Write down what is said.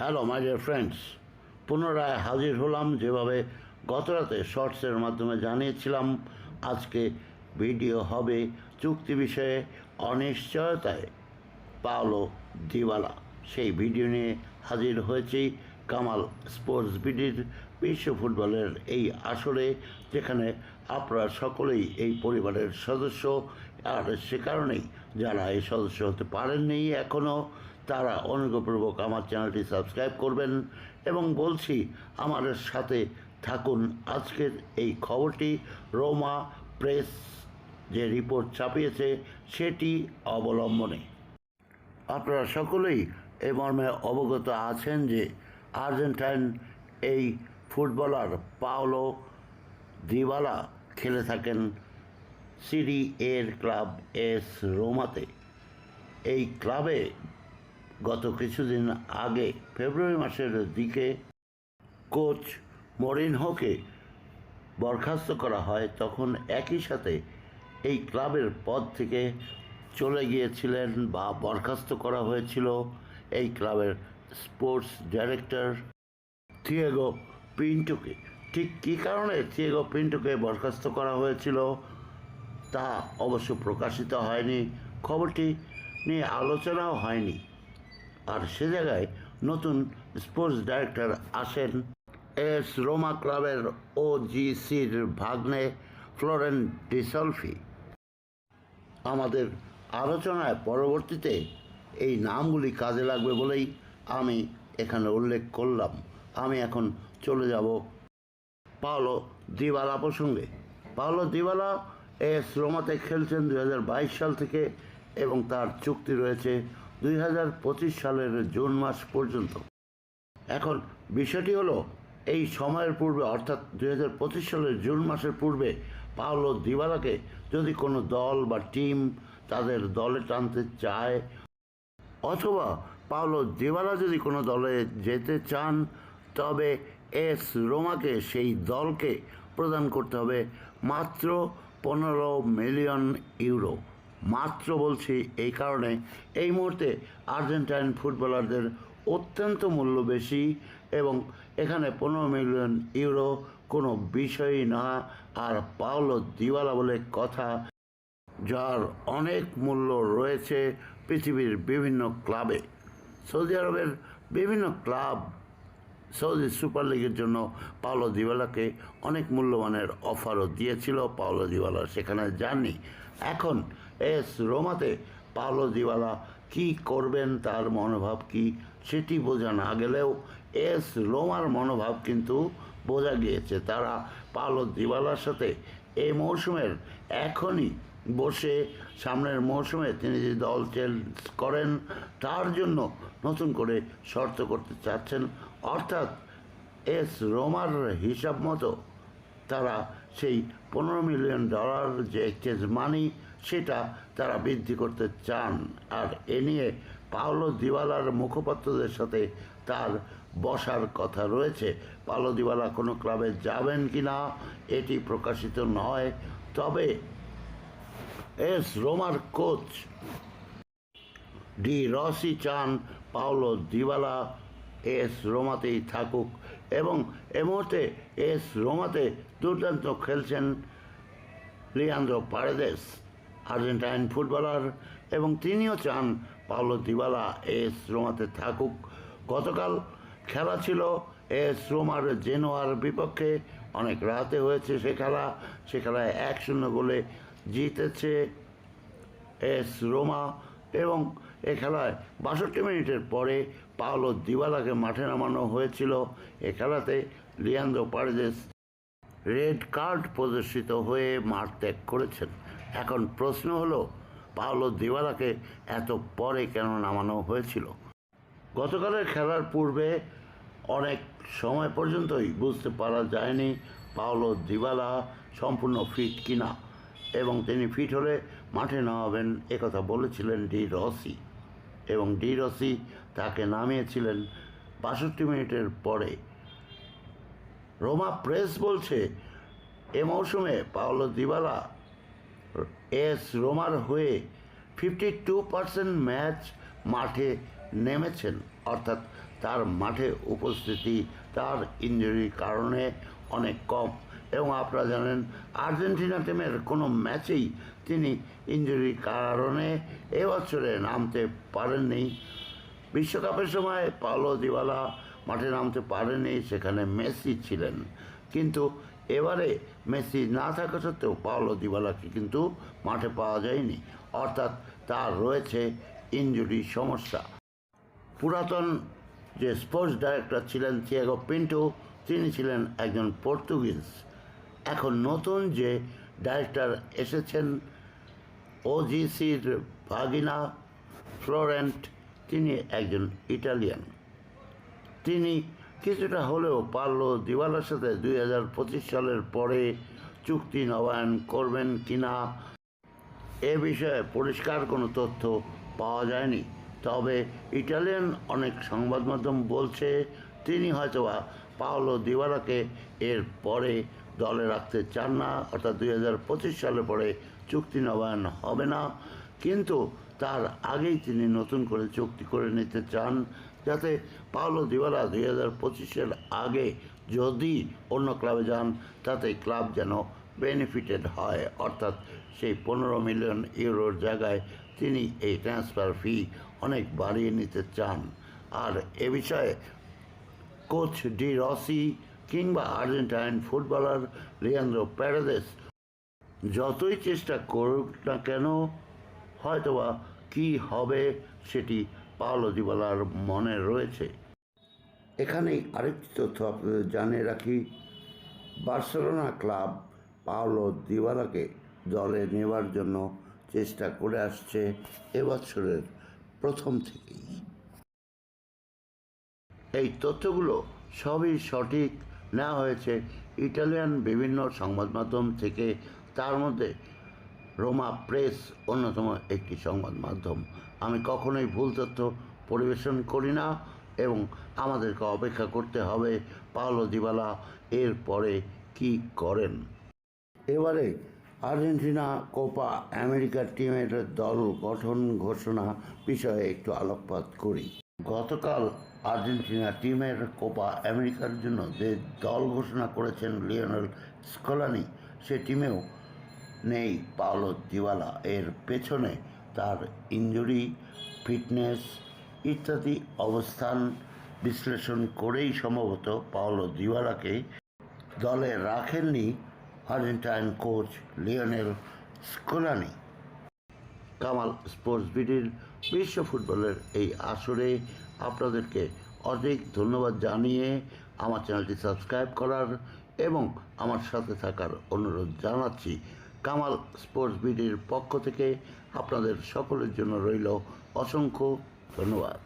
Hello my dear friends পুনরায় হাজির হলাম যেভাবে গতরাতে শর্টসের মাধ্যমে জানিয়েছিলাম, আজকে ভিডিও হবে চুক্তি বিষয়ে অনিশ্চয়তায়। পাওলো দিওয়ালা, সেই ভিডিও নিয়ে হাজির হয়েছি কামাল স্পোর্টস বিডির বিশ্ব ফুটবলের এই আসরে, যেখানে আপনারা সকলেই এই পরিবারের সদস্য। আর সে কারণেই যারা এই সদস্য হতে পারেননি এখনও তারা অনুগ্রহপূর্বক আমার চ্যানেলটি সাবস্ক্রাইব করবেন এবং বলছি আমার সাথে থাকুন। আজকের এই খবরটি রোমা প্রেস যে রিপোর্ট ছাপিয়েছে, সেটি অবলম্বনে। আপনারা সকলেই এই মর্মে অবগত আছেন যে আর্জেন্টাইন এই ফুটবলার পাওলো দিবালা খেলে থাকেন সিডি এর ক্লাব এস রোমাতে। এই ক্লাবে গত কিছুদিন আগে ফেব্রুয়ারি মাসের দিকে কোচ মরিনহোকে বরখাস্ত করা হয়, তখন একই সাথে এই ক্লাবের পদ থেকে চলে গিয়েছিলেন বা বরখাস্ত করা হয়েছিল এই ক্লাবের স্পোর্টস ডাইরেক্টর থিয়েগো পিন্টুকে। ঠিক কী কারণে থিয়েগো পিন্টুকে বরখাস্ত করা হয়েছিল তা অবশ্য প্রকাশিত হয়নি, খবরটি নিয়ে আলোচনাও হয়নি। আর সে জায়গায় নতুন স্পোর্টস ডাইরেক্টর আসেন এস রোমা ক্লাবের ও জিসির ভাগ্নে ফ্লোরেন ডিসলফি আমাদের আলোচনায় পরবর্তীতে এই নামগুলি কাজে লাগবে বলেই আমি এখানে উল্লেখ করলাম। আমি এখন চলে যাব পাওলো দিওয়ালা প্রসঙ্গে। পাওলো দিওয়ালা এস রোমাতে খেলছেন দু হাজার বাইশ সাল থেকে এবং তার চুক্তি রয়েছে দুই হাজার পঁচিশ সালের জুন মাস পর্যন্ত। এখন বিষয়টি হলো, এই সময়ের পূর্বে, অর্থাৎ দুই হাজার পঁচিশ সালের জুন মাসের পূর্বে, পাওলো দিওয়ালাকে যদি কোনো দল বা টিম তাদের দলে টানতে চায়, অথবা পাওলো দিওয়ালা যদি কোনো দলে যেতে চান, তবে এস রোমাকে সেই দলকে প্রদান করতে হবে মাত্র পনেরো মিলিয়ন ইউরো। মাত্র বলছি এই কারণে এই মুহূর্তে আর্জেন্টাইন ফুটবলারদের অত্যন্ত মূল্য বেশি এবং এখানে পনেরো মিলিয়ন ইউরো কোনো বিষয়ই না। আর পাওলো দিওয়ালা বলে কথা, যার অনেক মূল্য রয়েছে পৃথিবীর বিভিন্ন ক্লাবে। সৌদি আরবের বিভিন্ন ক্লাব সৌদি সুপার লিগের জন্য পাওলো দিওয়ালাকে অনেক মূল্যমানের অফারও দিয়েছিল। পাওলো দিওয়ালা সেখানে যাননি। এখন এস রোমাতে। পালো দিওয়ালা, কি করবেন তার মনোভাব কি? সেটি বোঝা না গেলেও এস রোমার মনোভাব কিন্তু বোঝা গিয়েছে। তারা পালো দিওয়ালার সাথে। এই মৌসুমের এখনই বসে সামনের মৌসুমে তিনি যে দল চেঞ্জ করেন, তার জন্য নতুন করে শর্ত করতে চাচ্ছেন। অর্থাৎ এস রোমার হিসাব মতো তারা সেই পনেরো মিলিয়ন ডলার যে এক্সচেঞ্জ মানি সেটা তারা বৃদ্ধি করতে চান। আর এ নিয়ে পাওলো দিওয়ালার মুখপাত্রদের সাথে তার বসার কথা রয়েছে। পাওলো দিওয়ালা কোনো ক্লাবে যাবেন কি না, এটি প্রকাশিত নয়। তবে এস রোমার কোচ ডি রসি চান, পাওলো দিওয়ালা এস রোমাতেই থাকুক এবং এ মুহূর্তে এস রোমাতে দুর্দান্ত খেলছেন লিয়ান্দ্রো পারেদেস, আর্জেন্টাইন ফুটবলার, এবং তিনিও চান পাওলো দিওয়ালা এস রোমাতে থাকুক। গতকাল খেলা ছিল এস রোমার জেনোয়ার বিপক্ষে। অনেক রাতে হয়েছে সে খেলা। সে খেলায় এক শূন্য গোলে জিতেছে এস রোমা, এবং এ খেলায় বাষট্টি মিনিটের পরে পাওলো দিওয়ালাকে মাঠে নামানো হয়েছিল। এ খেলাতে লিয়ান্দ্রো পারেদেস রেড কার্ড প্রদর্শিত হয়ে মাঠ ত্যাগ করেছেন। এখন প্রশ্ন হলো, পাওলো দিওয়ালাকে এত পরে কেন নামানো হয়েছিল? গতকালের খেলার পূর্বে অনেক সময় পর্যন্তই বুঝতে পারা যায়নি পাওলো দিওয়ালা সম্পূর্ণ ফিট কিনা, এবং তিনি ফিট হলে মাঠে নামাবেন একথা বলেছিলেন ডি রসি, এবং ডি রসি তাকে নামিয়েছিলেন বাষট্টি মিনিটের পরে। রোমা প্রেস বলছে, এ মৌসুমে পাওলো দিবালা এস রোমার হয়ে ফিফটি টু পার্সেন্ট ম্যাচ মাঠে নেমেছেন। অর্থাৎ তার মাঠে উপস্থিতি, তার ইঞ্জুরির কারণে অনেক কম। এবং আপনারা জানেন, আর্জেন্টিনা টিমের কোনো ম্যাচেই তিনি ইঞ্জুরির কারণে এবছরে নামতে পারেননি। বিশ্বকাপের সময় পাওলো দিওয়ালা মাঠে নামতে পারেনি, সেখানে মেসি ছিলেন। কিন্তু এবারে মেসি না থাকা সত্ত্বেও পাওলো দিওয়ালাকে কিন্তু মাঠে পাওয়া যায়নি। অর্থাৎ তার রয়েছে ইঞ্জুরি সমস্যা। পুরাতন যে স্পোর্টস ডাইরেক্টর ছিলেন থিয়াগো পিন্টো তিনি ছিলেন একজন পর্তুগিজ এখন নতুন যে ডাইরেক্টর এসেছেন ওজিসির ভাগিনা ফ্লোরেন্ট, তিনি একজন ইটালিয়ান তিনি কিছুটা হলেও পারল দিওয়ালার সাথে দুই হাজার পঁচিশ সালের পরে চুক্তি নবায়ন করবেন কিনা এ বিষয়ে পরিষ্কার কোনো তথ্য পাওয়া যায়নি। তবে ইটালিয়ান অনেক সংবাদ মাধ্যম বলছে, তিনি হয়তোবা পাওলো দিওয়ালাকে এর পরে দলে রাখতে চান না, অর্থাৎ দুই সালের পরে চুক্তি নবায়ন হবে না। কিন্তু তার আগেই তিনি নতুন করে চুক্তি করে নিতে চান, যাতে পাওলো দিওয়ালা দুই হাজার পঁচিশের আগে যদি অন্য ক্লাবে যান, তাতে ক্লাব যেন বেনিফিটেড হয়। অর্থাৎ সেই পনেরো মিলিয়ন ইউরোর জায়গায় তিনি এই ট্রান্সফার ফি অনেক বাড়িয়ে নিতে চান। আর এ বিষয়ে কোচ ডি রসি কিংবা আর্জেন্টাইন ফুটবলার লিয়ান্দ্রো প্যারাদেস যতই চেষ্টা করুক না কেন হয়তোবা কি হবে সেটি পাওলো দিবালার মনে রয়েছে। এখানেই আরেকটি তথ্য আপনাদের জানিয়ে রাখি। বার্সেলোনা ক্লাব পাওলো দিবালাকে দলে নেওয়ার জন্য চেষ্টা করে আসছে এবছরের প্রথম থেকেই। এই তথ্যগুলো সবই সঠিক। নেওয়া হয়েছে ইটালিয়ান বিভিন্ন সংবাদ মাধ্যম থেকে। তার মধ্যে রোমা প্রেস অন্যতম একটি সংবাদ মাধ্যম। আমি কখনোই ভুল তথ্য পরিবেশন করি না এবং আমাদেরকে অপেক্ষা করতে হবে পাওলো দিবালা, এর পরে কি করেন? এবারে আর্জেন্টিনা কোপা আমেরিকার টিমের দল গঠন ঘোষণা বিষয়ে একটু আলোকপাত করি। গতকাল আর্জেন্টিনা টিমের কোপা আমেরিকার জন্য যে দল ঘোষণা করেছেন লিওনেল স্কলানি, সে টিমেও নেই পাওলো দিওয়ালা। এর পেছনে তার ইঞ্জুরি ফিটনেস ইত্যাদি অবস্থান বিশ্লেষণ করেই সম্ভবত পাওলো দিওয়ালাকে দলে রাখেননি Argentine coach Lionel Scaloni. Kamal sports বিডির বিশ্ব ফুটবলের এই আসরে আপনাদেরকে অনেক ধন্যবাদ জানিয়ে আমার চ্যানেলটি সাবস্ক্রাইব করার এবং আমার সাথে থাকার অনুরোধ জানাচ্ছি। কামাল স্পোর্টস বিডির পক্ষ থেকে আপনাদের সকলের জন্য রইল অসংখ্য ধন্যবাদ।